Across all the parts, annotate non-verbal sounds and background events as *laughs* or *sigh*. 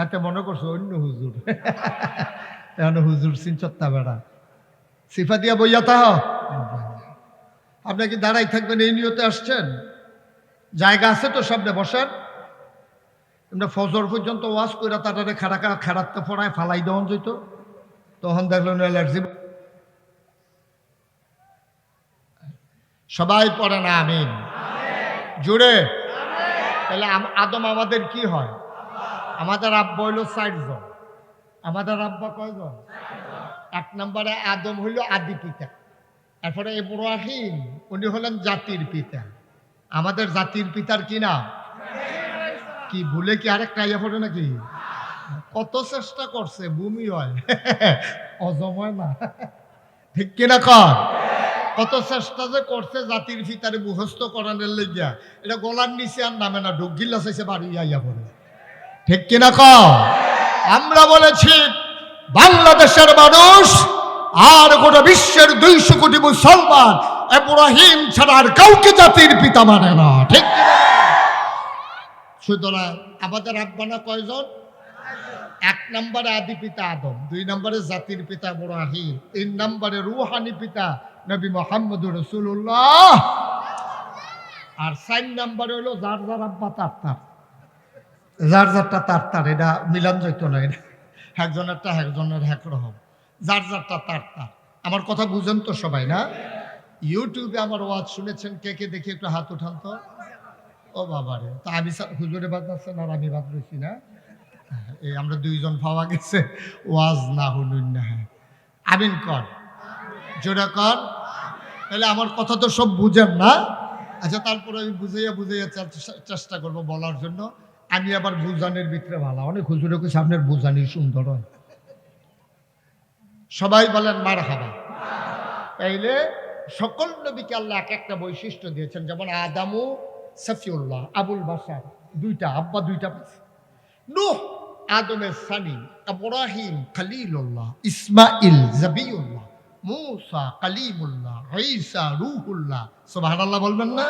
হাতে মনে করছ অন্য হুজুর। এখন হুজুর চিনচত্তা বেড়া। সিফা দিয়া বইয়া তাহ। আপনি কি দাঁড়াই থাকবেন, এই নিয়তে আসছেন? জায়গা আছে তো সামনে, বসেন। আমরা ফজর পর্যন্ত ওয়াশ করে তাড়াতাড়ি খাড়া খাড়াতে পড়ায় ফালাই দেওয়ান যেত তখন দেখলেন অ্যালার্জি সবাই পড়ে না আমিন। জুড়ে। তাহলে আদম আমাদের কি হয়? আমাদের আব্বা হইল ষাট জন আমাদের আব্বা কয়জন? এক নম্বরে আদম হইল আদি পিতা। এরপরে ইব্রাহিম, উনি হলেন জাতির পিতা। আমাদের জাতির পিতার কি নাম? কি ভুলে কি আরেকটা ইয়ে পড়ে নাকি? কত চেষ্টা করছে, ভূমি হয়। *laughs* অজময় না। *laughs* ঠিক কিনা কর কত চেষ্টা যে করছে জাতির পিতারে মুখস্থ করানোর লেগিয়া। এটা গলার নিচে আর নামে না, ঢুক গিল্লা চাইছে বাড়ি আইয়া পড়ে। ঠিক কিনা ক আমরা বলেছি, বাংলাদেশের মানুষ আর গোটা বিশ্বের দুইশো কোটি মুসলমান এব্রাহিম ছাড়া আর কাউকে জাতির পিতা মানে না, ঠিক সুতরাং আমাদের আব্বানা কয়জন? এক নম্বরে আদি পিতা আদম, দুই নম্বরে জাতির পিতা ইব্রাহিম, তিন নম্বরে রুহানি পিতা নবী মোহাম্মদ রসুল্লাহ আর চার নম্বরে হলো যার যার আব্বা তার তার। যার যারটা তার তার এটা মিলান যাইতো না এটা একজনেরটা একজনের এক রকম যার যারটা তার তার আমার কথা বুঝেন তো সবাই, না? ইউটিউবে আমার ওয়াজ শুনেছেন, কে কে দেখি একটু হাত উঠান তো। ও বাবারে, তা আমি হুজুরে বাদ আর আমি বাদ রয়েছি না? এই আমরা দুইজন পাওয়া গেছে, ওয়াজ না হুনুন না হ্যাঁ। আমিন কর। জোরে কর। তাহলে আমার কথা তো সব বুঝেন, না? আচ্ছা তারপরে আমি বুঝাইয়া বুঝাইয়া চেষ্টা করব বলার জন্য। আমি আবার বুঝানের ভিতরে ভালো। অনেক হুজুরে সামনের বুঝানি সুন্দর হয়। সবাই বলেন মার হাবা তাইলে সকল নবীকে আল্লাহ এক একটা বৈশিষ্ট্য দিয়েছেন। যেমন আদামু সফিউল্লাহ, আবুল বাসার দুইটা আব্বা, দুইটা নূহ, আদমের সানি ইব্রাহিম খলিলুল্লাহ, ইসমাইল জাবিউল্লাহ, মুসা কালিমুল্লাহ, ঈসা রূহুল্লাহ। সুবহানাল্লাহ বলবেন না?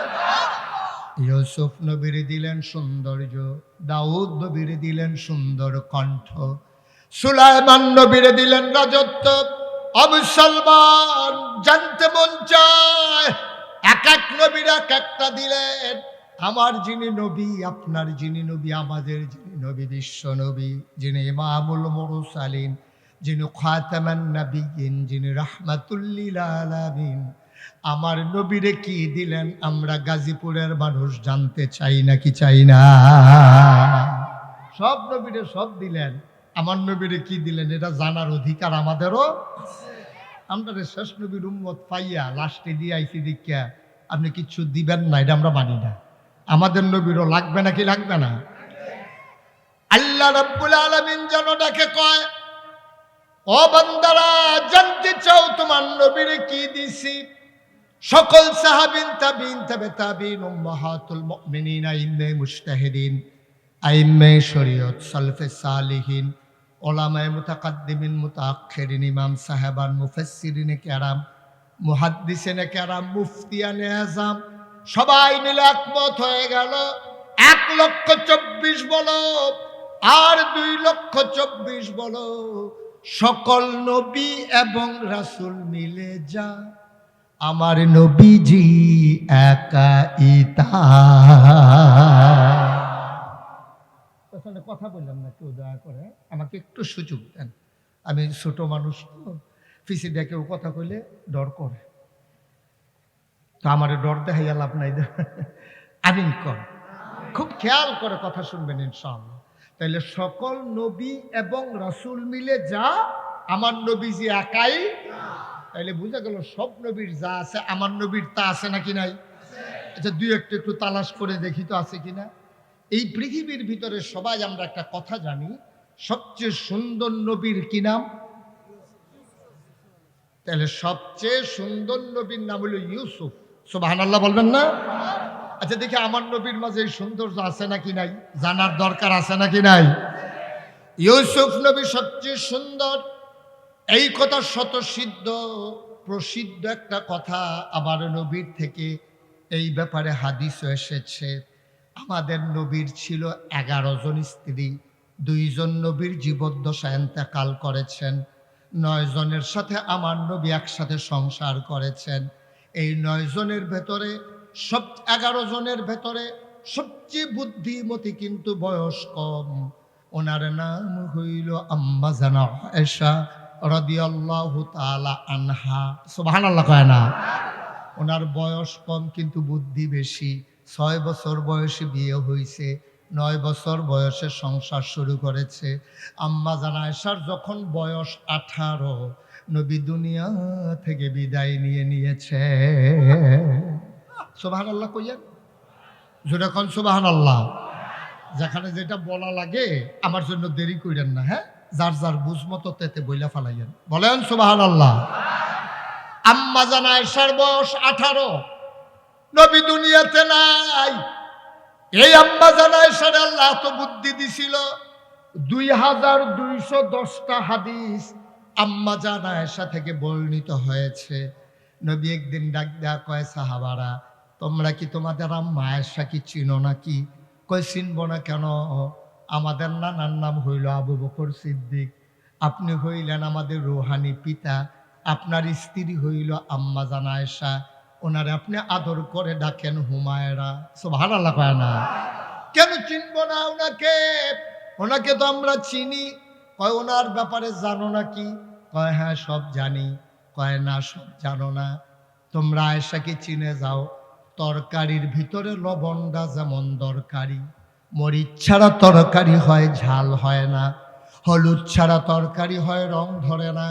ইউসুফ নবীর দিলেন সৌন্দর্য, দাউদ নবীর দিলেন সুন্দর কণ্ঠ, সুলাইমান নবীর দিলেন রাজত্ব। আবু সালমান জানতে মন চায়, এক এক নবীর এক একটা দিলেন। আমার যিনি নবী, আপনার যিনি নবী, আমাদের যিনি নবী, বিশ্ব নবী, যিনি ইমামুল মুরসালিন, যিনি খাতামান নবীন যিনি রাহমাতুল্লিল আলামিন। আমার নবীরে কি দিলেন? আমরা গাজীপুরের মানুষ জানতে চাই নাকি চাই না? সব নবীরে সব দিলেন। আমার নবীরে কি দিলেন? এটা জানার অধিকার আমাদেরও আমরা শেষ নবীর উম্মত পাইয়া লাস্টে দিয়ে আইসি দীক্ষা আপনি কিচ্ছু দিবেন না, এটা আমরা মানি না। আমাদের নবীরও লাগবে নাকি লাগবে না? আল্লাহ রব্বুল আলমিন যেন ডাকে, কয়, ও বান্দারা, জানতে চাও তোমার নবীরে কি দিছি? সকল সাহাবিন তাবিন, তবে তাবিন উম্মাহাতুল মুমিনিন, আইম্মে মুজতাহিদিন, আইম্মে শরীয়ত সালফে সালিহিন, ওলামায়ে মুতাকাদ্দিমিন মুতাআখিরিন ইমাম সাহেবান, মুফাসসিরিনে কেরাম, মুহাদ্দিসিনে কেরাম, মুফতিয়ানে আজম সবাই মিলে একমত হয়ে গেল, এক লক্ষ চব্বিশ বলো, আর দুই লক্ষ চব্বিশ বলো, সকল নবী এবং রাসূল মিলে যা আমার নবীজি একা ইতা। কথা বললাম না, কেউ দয়া করে। আমাকে একটু সুযোগ দেন। আমি ছোট মানুষ তো দিয়ে কেউ কথা কইলে ডর করে। তো আমার ডর দেখাইয়া লাভ নাই আমিন কর। খুব খেয়াল করে কথা শুনবেন ইনশাআল্লাহ। তাইলে সকল নবী এবং রাসূল মিলে যা, আমার নবীজি একাই তাইলে বোঝা গেল সব নবীর যা আছে, আমার নবীর তা আছে নাকি নাই? আচ্ছা দুই একটু একটু তালাশ করে দেখি তো আছে কিনা। এই পৃথিবীর ভিতরে সবাই আমরা একটা কথা জানি, সবচেয়ে সুন্দর নবীর কি নাম? তাহলে সবচেয়ে সুন্দর নবীর নাম হলো ইউসুফ। সুবহানাল্লাহ বলবেন না? আচ্ছা দেখি আমার নবীর মাঝে এই সৌন্দর্য আছে নাকি নাই? জানার দরকার আছে নাকি নাই? ইউসুফ নবী সবচেয়ে সুন্দর। এই কথা শত সিদ্ধ প্রসিদ্ধ একটা কথা আমার নবীর থেকে। এই ব্যাপারে হাদিসও এসেছে, আমাদের নবীর ছিল এগারো জন স্ত্রী, দুইজন নবীর জীবদ্দশা এন্তেকাল করেছেন, নয় জনের সাথে আমার নবী একসাথে সংসার করেছেন। এই নয় জনের ভেতরে সব, এগারো জনের ভেতরে সবচেয়ে বুদ্ধিমতী কিন্তু বয়স কম ওনার নাম হইল আম্মা জানা এসা রদিয়াল্লাহু তাআলা আনহা। সুবহানাল্লাহ কয় না। ওনার বয়স কম, কিন্তু বুদ্ধি বেশি। ছয় বছর বয়সে বিয়ে হয়েছে নয় বছর বয়সে সংসার শুরু করেছে। আম্মা জানায়সার যখন বয়স আঠারো, নবী দুনিয়া থেকে বিদায় নিয়ে নিয়েছে। সোবাহান আল্লাহ কইয়েন যেরকম সোবাহান আল্লাহ যেখানে যেটা বলা লাগে, আমার জন্য দেরি কইরেন না হ্যাঁ? যার যার বুঝ মতো তেতে বইলা ফালাইয়েন। বলেন সোবাহান আল্লাহ আম্মা জানায়সার বয়স আঠারো। নবী দুনিয়াতে নাই। এই আম্মা জানায়সার আল্লাহ তো বুদ্ধি দিছিল। দুই হাজার দুইশো দশটা হাদিস আম্মা জানায়সা থেকে বর্ণিত হয়েছে। নবী একদিন ডাক দেয়া কয়, সাহাবারা, তোমরা কি তোমাদের আম্মা আয়েশা কি চিনো নাকি? কই চিনব না কেন? আমাদের নানার নাম হইল আবু বকর সিদ্দিক। আপনি হইলেন আমাদের রোহানি পিতা, আপনার স্ত্রী হইল আম্মা জানায়সা ওনারে আপনি আদর করে ডাকেন হুমায়রা। সব হারালা কয় না। কেন চিনব না ওনাকে? ওনাকে তো আমরা চিনি। কয়, ওনার ব্যাপারে জানো নাকি কয় হ্যাঁ সব জানি। কয়, না, সব জানো না। তোমরা আয়েশাকে চিনে যাও। তরকারির ভিতরে লবণটা যেমন দরকারি। মরিচ ছাড়া তরকারি হয়, ঝাল হয় না। হলুদ ছাড়া তরকারি হয়, রং ধরে না।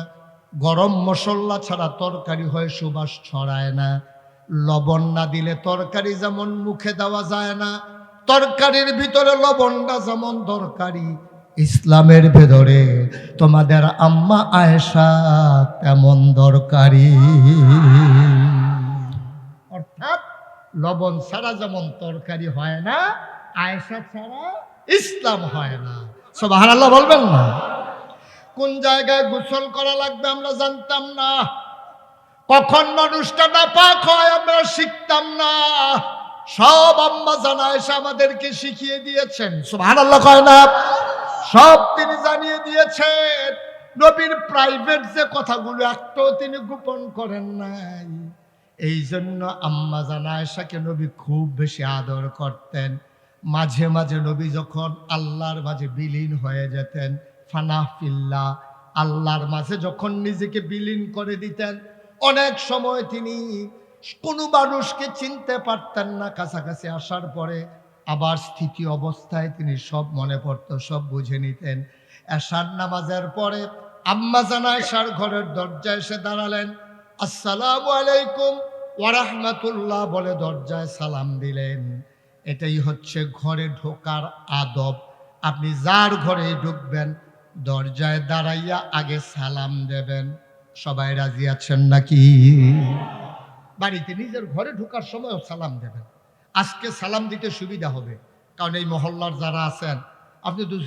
গরম মশলা ছাড়া তরকারি হয়, সুবাস ছড়ায় না। লবণ না দিলে তরকারি যেমন মুখে দেওয়া যায় না। তরকারির ভিতরে লবণটা যেমন দরকারি, ইসলামের ভেতরে তোমাদের আম্মা আয়েশা তেমন দরকারি। অর্থাৎ লবণ ছাড়া যেমন তরকারি হয় না আয়েশা ছাড়া ইসলাম হয় না। সব হারাল্লাহ বলবেন না। কোন জায়গায় গোসল করা লাগবে আমরা জানতাম না। কখন মানুষটা নাপাক হয় আমরা শিখতাম না। সব আম্মা জানা এসে আমাদেরকে শিখিয়ে দিয়েছেন। সুবহানাল্লাহ কয় না। সব তিনি জানিয়ে দিয়েছেন। নবীর প্রাইভেট যে কথাগুলো একটাও তিনি গোপন করেন নাই। এই জন্য আম্মা জানা এসাকে নবী খুব বেশি আদর করতেন। মাঝে মাঝে নবী যখন আল্লাহর মাঝে বিলীন হয়ে যেতেন ফানাহ ফিল্লা আল্লাহর মাঝে যখন নিজেকে বিলীন করে দিতেন, অনেক সময় তিনি কোনো মানুষকে চিনতে পারতেন না কাছাকাছি আসার পরে। আবার স্থিতি অবস্থায় তিনি সব মনে পড়তো, সব বুঝে নিতেন। এশার নামাজের পরে আম্মা জানা এশার ঘরের দরজায় এসে দাঁড়ালেন। আসসালামু আলাইকুম ওয়ারাহমাতুল্লাহ বলে দরজায় সালাম দিলেন। এটাই হচ্ছে ঘরে ঢোকার আদব। আপনি যার ঘরে ঢুকবেন, দরজায় দাঁড়াইয়া আগে সালাম দেবেন। সবাই রাজি আছেন নাকি? বাড়িতে নিজের ঘরে ঢোকার সময় সালাম দেবেন। আজকে সালাম দিতে সুবিধা হবে, কারণ এই মহল্লার যারা আছেন, আপনি তো